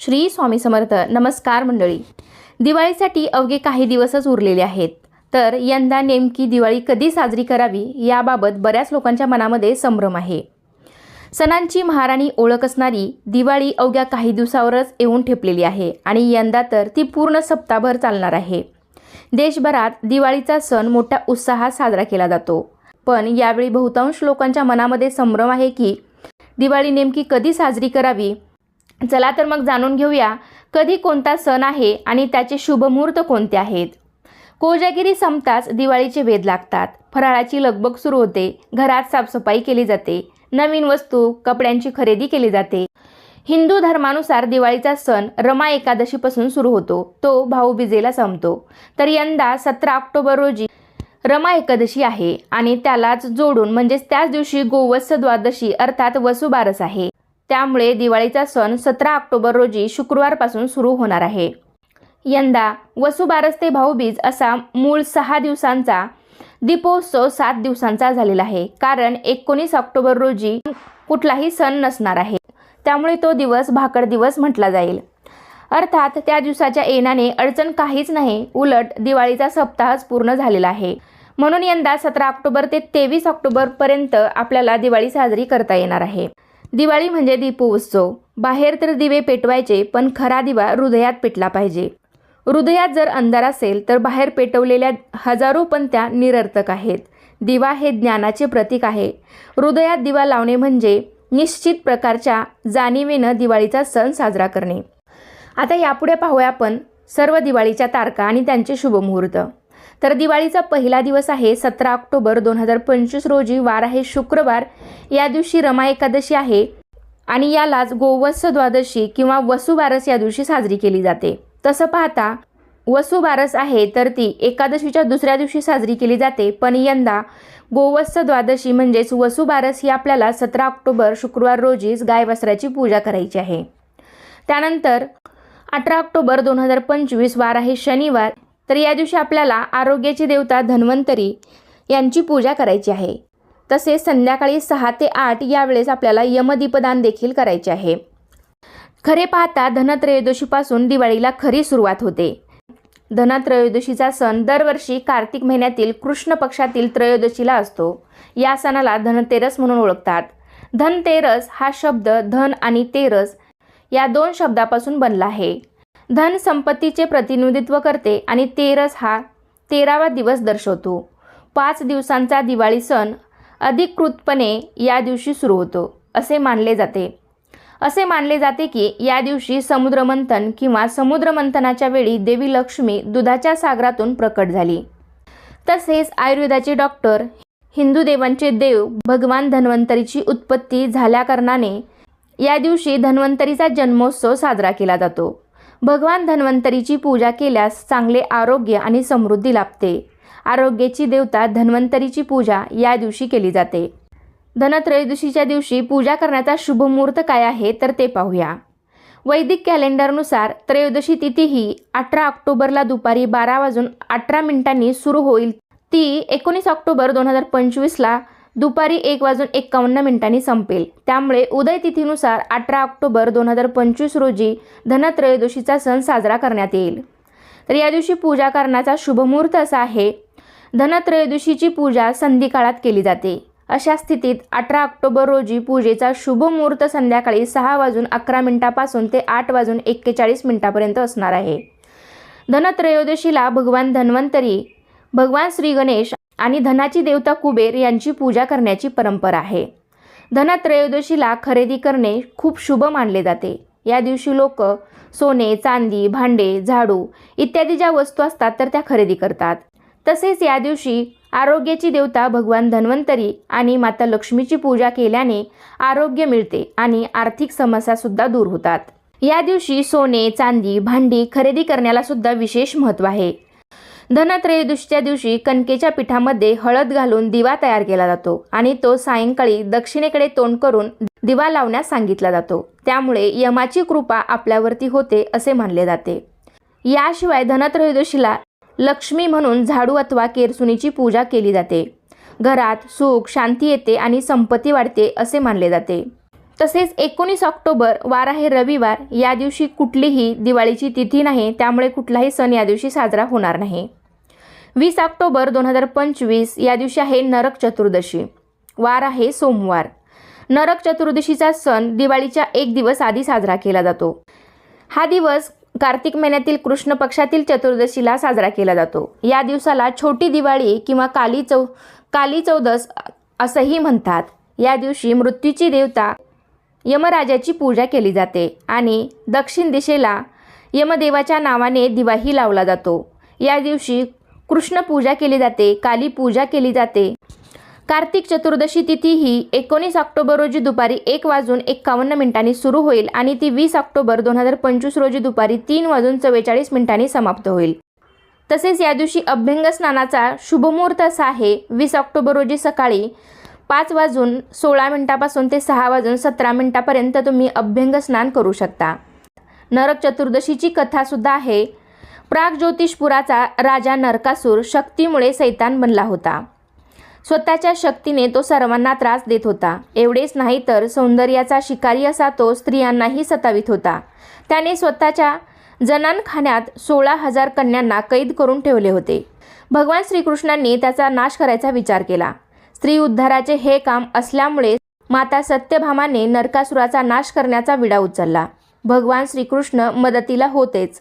श्री स्वामी समर्थ. नमस्कार मंडळी. दिवाळीसाठी अवघे काही दिवसच उरलेले आहेत. तर यंदा नेमकी दिवाळी कधी साजरी करावी याबाबत बऱ्याच लोकांच्या मनामध्ये संभ्रम आहे. सणांची महाराणी ओळख असणारी दिवाळी अवघ्या काही दिवसावरच येऊन ठेपलेली आहे आणि यंदा तर ती पूर्ण सप्ताहभर चालणार आहे. देशभरात दिवाळीचा सण मोठ्या उत्साहात साजरा केला जातो. पण यावेळी बहुतांश लोकांच्या मनामध्ये संभ्रम आहे की दिवाळी नेमकी कधी साजरी करावी चला तर मग जाणून घेऊया कधी कोणता सण आहे आणि त्याचे शुभमुहूर्त कोणते आहेत? कोजागिरी संपताच दिवाळीचे वेध लागतात. फराळाची लगबग सुरू होते घरात साफसफाई केली जाते नवीन वस्तू कपड्यांची खरेदी केली जाते. हिंदू धर्मानुसार दिवाळीचा सण रमा एकादशीपासून सुरू होतो तो भाऊबीजेला संपतो. तर यंदा सतरा ऑक्टोबर रोजी रमा एकादशी आहे आणि त्यालाच जोडून म्हणजेच त्याच दिवशी गोवत्स द्वादशी अर्थात वसुबारस आहे. त्यामुळे दिवाळीचा सण सतरा ऑक्टोबर रोजी शुक्रवारपासून सुरू होणार आहे. यंदा वसुबारस ते भाऊबीज असा मूळ सहा दिवसांचा दीपोत्सव सात दिवसांचा झालेला आहे. कारण एकोणीस ऑक्टोबर रोजी कुठलाही सण नसणार आहे. त्यामुळे तो दिवस भाकड दिवस म्हटला जाईल. अर्थात त्या दिवसाच्या येण्याने अडचण काहीच नाही. उलट दिवाळीचा सप्ताहच पूर्ण झालेला आहे. म्हणून यंदा सतरा ऑक्टोबर ते तेवीस ऑक्टोबरपर्यंत आपल्याला दिवाळी साजरी करता येणार आहे. दिवाळी म्हणजे दीपोत्सव बाहेर तर दिवे पेटवायचे पण खरा दिवा हृदयात पेटला पाहिजे. हृदयात जर अंधार असेल तर बाहेर पेटवलेल्या हजारो पंत्या निरर्थक आहेत. दिवा हे ज्ञानाचे प्रतीक आहे. हृदयात दिवा लावणे म्हणजे निश्चित प्रकारच्या जाणीवेनं दिवाळीचा सण साजरा करणे. आता यापुढे पाहूया आपण सर्व दिवाळीच्या तारखा आणि त्यांचे शुभमुहूर्त. तर दिवाळीचा पहिला दिवस आहे सतरा ऑक्टोबर दोन हजार पंचवीस रोजी. वार आहे शुक्रवार. या दिवशी रमा एकादशी आहे आणि यालाच गोवत्स द्वादशी किंवा वसुबारस या दिवशी साजरी केली जाते. तसं पाहता वसुबारस आहे तर ती एकादशीच्या दुसऱ्या दिवशी साजरी केली जाते. पण यंदा गोवत्स द्वादशी म्हणजेच वसुबारस ही आपल्याला सतरा ऑक्टोबर शुक्रवार रोजीच गायवस्त्राची पूजा करायची आहे. त्यानंतर अठरा ऑक्टोबर दोन हजार पंचवीस वार आहे शनिवार. तर या दिवशी आपल्याला आरोग्याची देवता धन्वंतरी यांची पूजा करायची आहे. तसेच संध्याकाळी सहा ते आठ यावेळेस आपल्याला यमदीपदान देखील करायचे आहे. खरे पाहता धनत्रयोदशीपासून दिवाळीला खरी सुरुवात होते. धनत्रयोदशीचा सण दरवर्षी कार्तिक महिन्यातील कृष्ण पक्षातील त्रयोदशीला असतो. या सणाला धनतेरस म्हणून ओळखतात. धनतेरस हा शब्द धन आणि तेरस या दोन शब्दापासून बनला आहे. धन संपत्तीचे प्रतिनिधित्व करते आणि तेरस हा तेरावा दिवस दर्शवतो. पाच दिवसांचा दिवाळी सण अधिकृतपणे या दिवशी सुरू होतो असे मानले जाते. असे मानले जाते की या दिवशी समुद्रमंथन किंवा समुद्रमंथनाच्या वेळी देवी लक्ष्मी दुधाच्या सागरातून प्रकट झाली. तसेच आयुर्वेदाचे डॉक्टर हिंदू देवांचे देव भगवान धन्वंतरीची उत्पत्ती झाल्याकारणाने या दिवशी धन्वंतरीचा जन्मोत्सव साजरा केला जातो. भगवान धन्वंतरीची पूजा केल्यास चांगले आरोग्य आणि समृद्धी लाभते. आरोग्याची देवता धन्वंतरीची पूजा या दिवशी केली जाते. धनत्रयोदशीच्या दिवशी पूजा करण्याचा शुभ मुहूर्त काय आहे तर ते पाहूया. वैदिक कॅलेंडरनुसार त्रयोदशी तिथी ही अठरा ऑक्टोबरला दुपारी बारा वाजून अठरा मिनिटांनी सुरू होईल. ती एकोणीस ऑक्टोबर दोन हजार पंचवीसला दुपारी एक वाजून एक्कावन्न मिनिटांनी संपेल. त्यामुळे उदय तिथीनुसार अठरा ऑक्टोबर दोन हजार पंचवीस रोजी धनत्रयोदशीचा सण साजरा करण्यात येईल. तर या दिवशी पूजा करण्याचा शुभमुहूर्त असा आहे. धनत्रयोदशीची पूजा संधिकाळात केली जाते. अशा स्थितीत अठरा ऑक्टोबर रोजी पूजेचा शुभ मुहूर्त संध्याकाळी सहा वाजून अकरा मिनिटापासून ते आठ वाजून एक्केचाळीस मिनिटापर्यंत असणार आहे. धनत्रयोदशीला भगवान धन्वंतरी भगवान श्री गणेश आणि धनाची देवता कुबेर यांची पूजा करण्याची परंपरा आहे. धनत्रयोदशीला खरेदी करणे खूप शुभ मानले जाते. या दिवशी लोक सोने चांदी भांडे झाडू इत्यादी ज्या वस्तू असतात तर त्या खरेदी करतात. तसेच या दिवशी आरोग्याची देवता भगवान धन्वंतरी आणि माता लक्ष्मीची पूजा केल्याने आरोग्य मिळते आणि आर्थिक समस्यासुद्धा दूर होतात. या दिवशी सोने चांदी भांडी खरेदी करण्याला सुद्धा विशेष महत्त्व आहे. धनत्रयोदशीच्या दिवशी कणकेच्या पिठामध्ये हळद घालून दिवा तयार केला जातो आणि तो सायंकाळी दक्षिणेकडे तोंड करून दिवा लावण्यास सांगितला जातो. त्यामुळे यमाची कृपा आपल्यावरती होते असे मानले जाते. याशिवाय धनत्रयोदशीला लक्ष्मी म्हणून झाडू अथवा केरसुनीची पूजा केली जाते. घरात सुख शांती येते आणि संपत्ती वाढते असे मानले जाते. तसेच एकोणीस ऑक्टोबर वार आहे रविवार. या दिवशी कुठलीही दिवाळीची तिथी नाही त्यामुळे कुठलाही सण या दिवशी साजरा होणार नाही. वीस ऑक्टोबर दोन हजार पंचवीस या दिवशी आहे नरक चतुर्दशी. वार आहे सोमवार. नरक चतुर्दशीचा सण दिवाळीच्या एक दिवस आधी साजरा केला जातो. हा दिवस कार्तिक महिन्यातील कृष्ण पक्षातील चतुर्दशीला साजरा केला जातो. या दिवसाला छोटी दिवाळी किंवा काली चौ काली चौदस असंही म्हणतात. या दिवशी मृत्यूची देवता यमराजाची पूजा केली जाते आणि दक्षिण दिशेला यमदेवाच्या नावाने दिवाही लावला जातो. या दिवशी कृष्ण पूजा केली जाते काली पूजा केली जाते. कार्तिक चतुर्दशी तिथी ही एकोणीस ऑक्टोबर रोजी दुपारी एक वाजून एक्कावन्न मिनिटांनी सुरू होईल आणि ती वीस ऑक्टोबर दोन हजार पंचवीस रोजी दुपारी तीन वाजून चव्वेचाळीस मिनिटांनी समाप्त होईल. तसेच या दिवशी अभ्यंग स्नानाचा शुभमुहूर्त असा आहे वीस ऑक्टोबर रोजी सकाळी पाच वाजून सोळा मिनिटापासून ते सहा वाजून सतरा मिनिटापर्यंत तुम्ही अभ्यंग स्नान करू शकता. नरक चतुर्दशीची कथासुद्धा आहे प्राग ज्योतिषपुराचा राजा नरकासूर शक्तीमुळे सैतान बनला होता. स्वतःच्या शक्तीने तो सर्वांना त्रास देत होता. एवढेच नाही तर सौंदर्याचा शिकारी असा तो स्त्रियांनाही सतावित होता. त्याने स्वतःच्या जनानखान्यात सोळा हजार कन्यांना कैद करून ठेवले होते. भगवान श्रीकृष्णांनी त्याचा नाश करायचा विचार केला. स्त्री उद्धाराचे हे काम असल्यामुळे माता सत्यभामाने नरकासुराचा नाश करण्याचा विडा उचलला. भगवान श्रीकृष्ण मदतीला होतेच.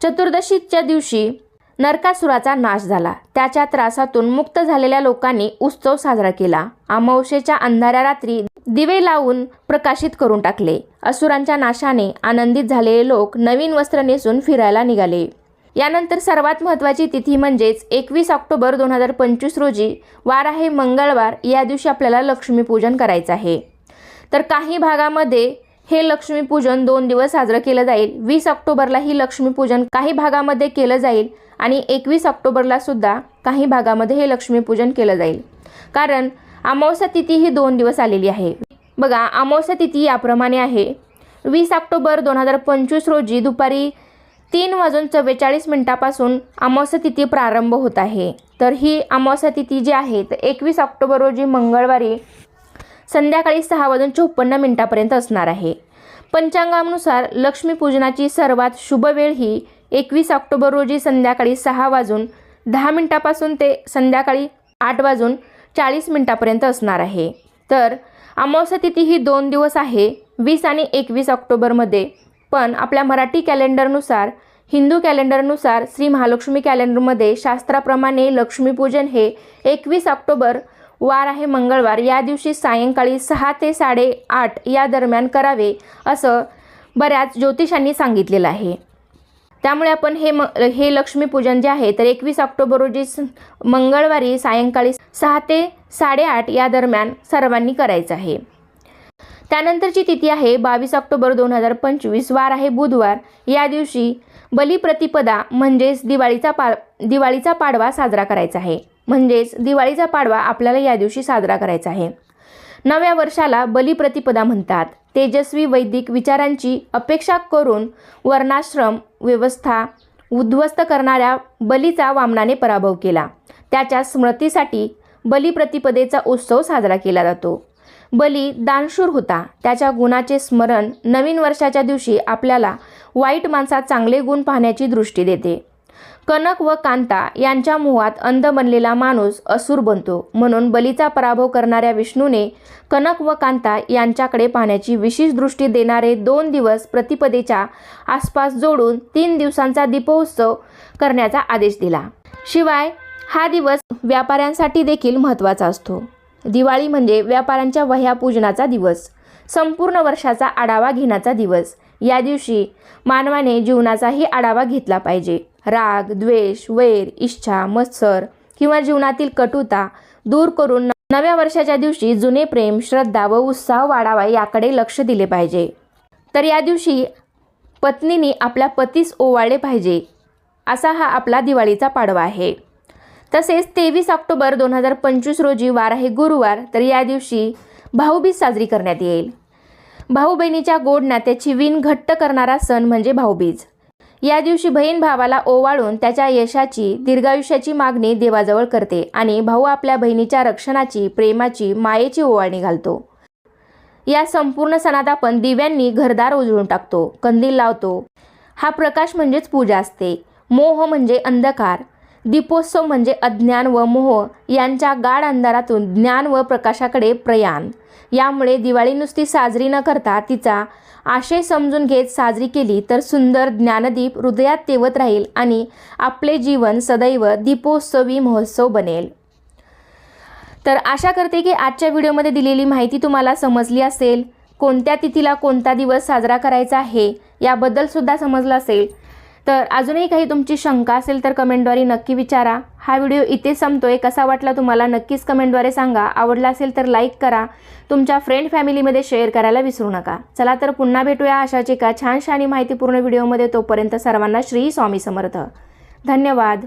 चतुर्दशीच्या दिवशी नरकासुराचा नाश झाला. त्याच्या त्रासातून मुक्त झालेल्या लोकांनी उत्सव साजरा केला. अमावशेच्या अंधाऱ्या रात्री दिवे लावून प्रकाशित करून टाकले. असुरांच्या नाशाने आनंदित झालेले लोक नवीन वस्त्र नेसून फिरायला निघाले. यानंतर सर्वात महत्त्वाची तिथी म्हणजेच एकवीस ऑक्टोबर दोन हजार पंचवीस रोजी वार आहे मंगळवार. या दिवशी आपल्याला लक्ष्मीपूजन करायचं आहे. तर काही भागामध्ये हे लक्ष्मीपूजन दोन दिवस साजरं केलं जाईल. वीस ऑक्टोबरला ही लक्ष्मीपूजन काही भागामध्ये केलं जाईल आणि एकवीस ऑक्टोबरला सुद्धा काही भागामध्ये हे लक्ष्मीपूजन केलं जाईल. कारण अमावस्या तिथी ही दोन दिवस आलेली आहे. बघा अमावस्या तिथी याप्रमाणे आहे. वीस ऑक्टोबर दोन हजार पंचवीस रोजी दुपारी तीन वाजून चव्वेचाळीस मिनिटापासून अमावस्या तिथी प्रारंभ होत आहे. तर ही अमावस्या तिथी जी आहे तर एकवीस ऑक्टोबर रोजी मंगळवारी संध्याकाळी सहा वाजून चोपन्न मिनिटापर्यंत असणार आहे. पंचांगानुसार लक्ष्मीपूजनाची सर्वात शुभ वेळ ही एकवीस ऑक्टोबर रोजी संध्याकाळी सहा वाजून दहा मिनिटापासून ते संध्याकाळी आठ वाजून चाळीस मिनिटापर्यंत असणार आहे. तर अमावस्या तिथी ही दोन दिवस आहे वीस आणि एकवीस ऑक्टोबरमध्ये. पण आपल्या मराठी कॅलेंडरनुसार हिंदू कॅलेंडरनुसार श्री महालक्ष्मी कॅलेंडरमध्ये शास्त्राप्रमाणे लक्ष्मीपूजन हे एकवीस ऑक्टोबर वार आहे मंगळवार. या दिवशी सायंकाळी सहा ते साडेआठ या दरम्यान करावे असं बऱ्याच ज्योतिषांनी सांगितलेलं आहे. त्यामुळे आपण हे म हे लक्ष्मीपूजन जे आहे तर एकवीस ऑक्टोबर रोजी मंगळवारी सायंकाळी सहा ते साडेआठ या दरम्यान सर्वांनी करायचं आहे. त्यानंतरची तिथी आहे बावीस ऑक्टोबर दोन हजार पंचवीस. वार आहे बुधवार. या दिवशी बलिप्रतिपदा म्हणजेच दिवाळीचा पा दिवाळीचा पाडवा साजरा करायचा आहे. म्हणजेच दिवाळीचा पाडवा आपल्याला या दिवशी साजरा करायचा आहे. नव्या वर्षाला बलिप्रतिपदा म्हणतात. तेजस्वी वैदिक विचारांची अपेक्षा करून वर्णाश्रम व्यवस्था उद्ध्वस्त करणाऱ्या बलीचा वामनाने पराभव केला. त्याच्या स्मृतीसाठी बलिप्रतिपदेचा उत्सव साजरा केला जातो. बली दानशूर होता. त्याच्या गुणाचे स्मरण नवीन वर्षाच्या दिवशी आपल्याला वाईट माणसात चांगले गुण पाहण्याची दृष्टी देते. कनक व कांता यांच्या मोहात अंध बनलेला माणूस असुर बनतो. म्हणून बलीचा पराभव करणाऱ्या विष्णूने कनक व कांता यांच्याकडे पाहण्याची विशेष दृष्टी देणारे दोन दिवस प्रतिपदेच्या आसपास जोडून तीन दिवसांचा दीपोत्सव करण्याचा आदेश दिला. शिवाय हा दिवस व्यापाऱ्यांसाठी देखील महत्त्वाचा असतो. दिवाळी म्हणजे व्यापाऱ्यांच्या वह्या पूजनाचा दिवस. संपूर्ण वर्षाचा आढावा घेण्याचा दिवस. या दिवशी मानवाने जीवनाचाही आढावा घेतला पाहिजे. राग द्वेष वैर इच्छा मत्सर किंवा जीवनातील कटुता दूर करून नव्या वर्षाच्या दिवशी जुने प्रेम श्रद्धा व उत्साह वाढावा याकडे लक्ष दिले पाहिजे. तर या दिवशी पत्नीने आपल्या पतीस ओवाळले पाहिजे असा हा आपला दिवाळीचा पाडवा आहे. तसेच तेवीस ऑक्टोबर दोन हजार पंचवीस रोजी वार आहे गुरुवार तर या दिवशी भाऊबीज साजरी करण्यात येईल. भाऊ बहिणीच्या गोड नात्याची विण घट्ट करणारा सण म्हणजे भाऊबीज. या दिवशी बहीण भावाला ओवाळून त्याच्या यशाची दीर्घायुष्याची मागणी देवाजवळ करते आणि भाऊ आपल्या बहिणीच्या रक्षणाची प्रेमाची मायेची ओवाळणी घालतो. या संपूर्ण सणात आपण दिव्यांनी घरदार उजळून टाकतो कंदील लावतो. हा प्रकाश म्हणजेच पूजा असते. मोह म्हणजे अंधकार. दीपोत्सव म्हणजे अज्ञान व मोह. यांच्या गाढ अंधारातून ज्ञान व प्रकाशाकडे प्रयाण. यामुळे दिवाळी नुसती साजरी न करता तिचा आशय समजून घेत साजरी केली तर सुंदर ज्ञानदीप हृदयात तेवत राहील आणि आपले जीवन सदैव दीपोत्सवी महोत्सव बनेल. तर आशा करते की आजच्या व्हिडिओमध्ये दिलेली माहिती तुम्हाला समजली असेल. कोणत्या तिथीला कोणता दिवस साजरा करायचा आहे याबद्दलसुद्धा समजलं असेल. तर अजूनही काही तुमची शंका असेल तर कमेंटद्वारे नक्की विचारा. हा व्हिडिओ इथे संपतोय. कसा वाटला तुम्हाला नक्कीच कमेंटद्वारे सांगा. आवडला असेल तर लाईक करा. तुमच्या फ्रेंड फॅमिलीमध्ये शेअर करायला विसरू नका. चला तर पुन्हा भेटूया अशाच एका छानशा आणि माहितीपूर्ण व्हिडिओमध्ये. तोपर्यंत सर्वांना श्री स्वामी समर्थ. धन्यवाद.